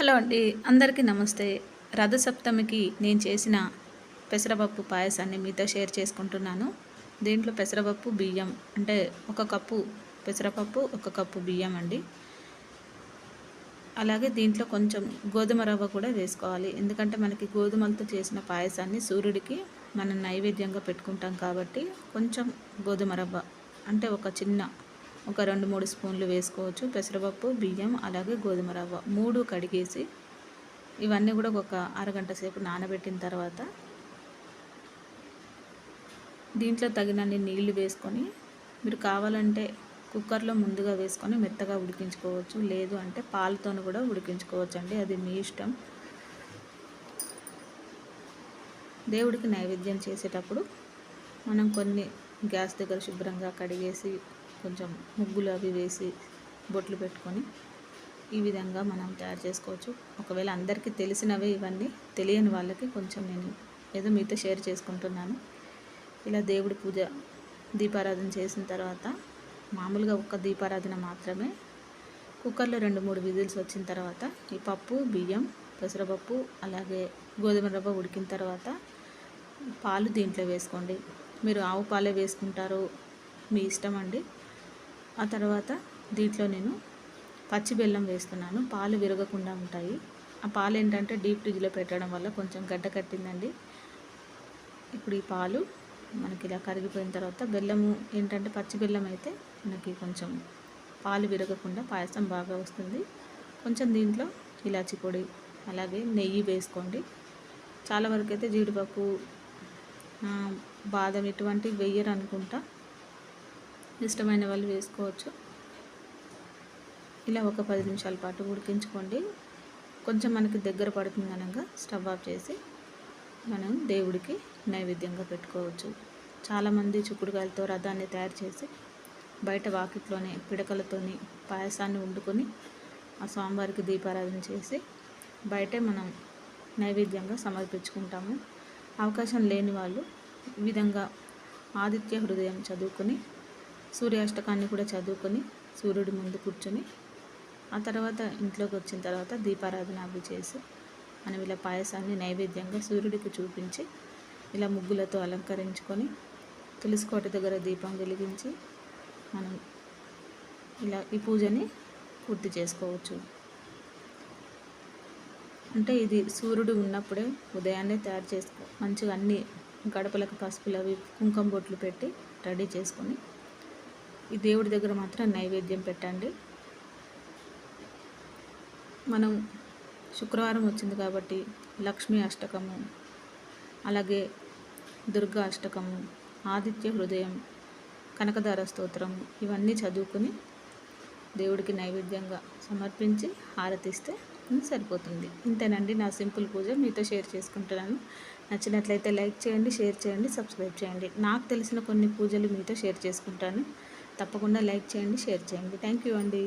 Hello అండి. అందరికీ నమస్తే. రథసప్తమికి నేను చేసిన పెసరపప్పు పాయసాన్ని మీతో షేర్ చేసుకుంటున్నాను. దీంట్లో పెసరపప్పు బియ్యం అంటే ఒక కప్పు పెసరపప్పు ఒక కప్పు బియ్యం అండి. అలాగే దీంట్లో కొంచెం గోధుమ రవ్వ కూడా వేసుకోవాలి. ఎందుకంటే మనకి గోధుమలతో చేసిన పాయసాన్ని సూర్యుడికి మనం నైవేద్యంగా పెట్టుకుంటాం కాబట్టి కొంచెం గోధుమ రవ్వ అంటే ఒక చిన్న ఒక రెండు మూడు స్పూన్లు వేసుకోవచ్చు. పెసరపప్పు బియ్యం అలాగే గోధుమ రవ్వ మూడు కడిగేసి ఇవన్నీ కూడా ఒక అరగంట సేపు నానబెట్టిన తర్వాత దీంట్లో తగినన్ని నీళ్ళు వేసుకొని మీరు కావాలంటే కుక్కర్లో ముందుగా వేసుకొని మెత్తగా ఉడికించుకోవచ్చు. లేదు అంటే పాలతో కూడా ఉడికించుకోవచ్చు అండి అది మీ ఇష్టం. దేవుడికి నైవేద్యం చేసేటప్పుడు మనం కొన్ని గ్యాస్ దగ్గర శుభ్రంగా కడిగేసి కొంచెం ముగ్గులు అవి వేసి బొట్లు పెట్టుకొని ఈ విధంగా మనం తయారు చేసుకోవచ్చు. ఒకవేళ అందరికీ తెలిసినవే ఇవన్నీ తెలియని వాళ్ళకి కొంచెం నేను ఏదో మీతో షేర్ చేసుకుంటున్నాను. ఇలా దేవుడి పూజ దీపారాధన చేసిన తర్వాత మామూలుగా ఒక్క దీపారాధన మాత్రమే. కుక్కర్లో రెండు మూడు విజిల్స్ వచ్చిన తర్వాత ఈ పప్పు బియ్యం పెసరపప్పు అలాగే గోధుమ రవ్వ ఉడికిన తర్వాత పాలు దీంట్లో వేసుకోండి. మీరు ఆవు పాలే వేసుకుంటారు మీ ఇష్టం అండి. ఆ తర్వాత దీంట్లో నేను పచ్చి బెల్లం వేస్తున్నాను. పాలు విరగకుండా ఉంటాయి. ఆ పాలు ఏంటంటే డీప్ ఫ్రిడ్జ్లో పెట్టడం వల్ల కొంచెం గడ్డ కట్టిందండి. ఇప్పుడు ఈ పాలు మనకి ఇలా కరిగిపోయిన తర్వాత బెల్లము ఏంటంటే పచ్చి బెల్లం అయితే మనకి కొంచెం పాలు విరగకుండా పాయసం బాగా వస్తుంది. కొంచెం దీంట్లో ఇలాచి పొడి అలాగే నెయ్యి వేసుకోండి. చాలా వరకు అయితే జీడిపప్పు బాదం ఇటువంటివి వెయ్యరు అనుకుంటా ఇష్టమైన వాళ్ళు వేసుకోవచ్చు. ఇలా ఒక పది నిమిషాల పాటు ఉడికించుకోండి. కొంచెం మనకి దగ్గర పడుతుంది అనగా స్టవ్ ఆఫ్ చేసి మనం దేవుడికి నైవేద్యంగా పెట్టుకోవచ్చు. చాలామంది చిక్కుడుకాయలతో రథాన్ని తయారు చేసి బయట వాకిట్లోనే పిడకలతోని పాయసాన్ని వండుకొని ఆ స్వామివారికి దీపారాధన చేసి బయటే మనం నైవేద్యంగా సమర్పించుకుంటాము. అవకాశం లేని వాళ్ళు ఈ విధంగా ఆదిత్య హృదయం చదువుకొని సూర్యాష్టకాన్ని కూడా చదువుకొని సూర్యుడి ముందు కూర్చొని ఆ తర్వాత ఇంట్లోకి వచ్చిన తర్వాత దీపారాధన అవి చేసి మనం ఇలా పాయసాన్ని నైవేద్యంగా సూర్యుడికి చూపించి ఇలా ముగ్గులతో అలంకరించుకొని తులసికోట దగ్గర దీపం వెలిగించి మనం ఇలా ఈ పూజని పూర్తి చేసుకోవచ్చు. అంటే ఇది సూర్యుడు ఉన్నప్పుడే ఉదయాన్నే తయారు చేసుకో మంచిగా అన్ని గడపలకు పసుపులు అవి కుంకుమ బొట్లు పెట్టి రెడీ చేసుకొని ఈ దేవుడి దగ్గర మాత్రం నైవేద్యం పెట్టండి. మనం శుక్రవారం వచ్చింది కాబట్టి లక్ష్మీ అష్టకము అలాగే దుర్గా అష్టకము ఆదిత్య హృదయం కనకదార స్తోత్రం ఇవన్నీ చదువుకుని దేవుడికి నైవేద్యంగా సమర్పించి హారతిస్తే సరిపోతుంది. ఇంతేనండి నా సింపుల్ పూజ. మీతో షేర్ చేసుకుంటున్నాను. నచ్చినట్లయితే లైక్ చేయండి షేర్ చేయండి సబ్స్క్రైబ్ చేయండి. నాకు తెలిసిన కొన్ని పూజలు మీతో షేర్ చేసుకుంటాను. తప్పకుండా లైక్ చేయండి షేర్ చేయండి. థ్యాంక్ యూ అండి.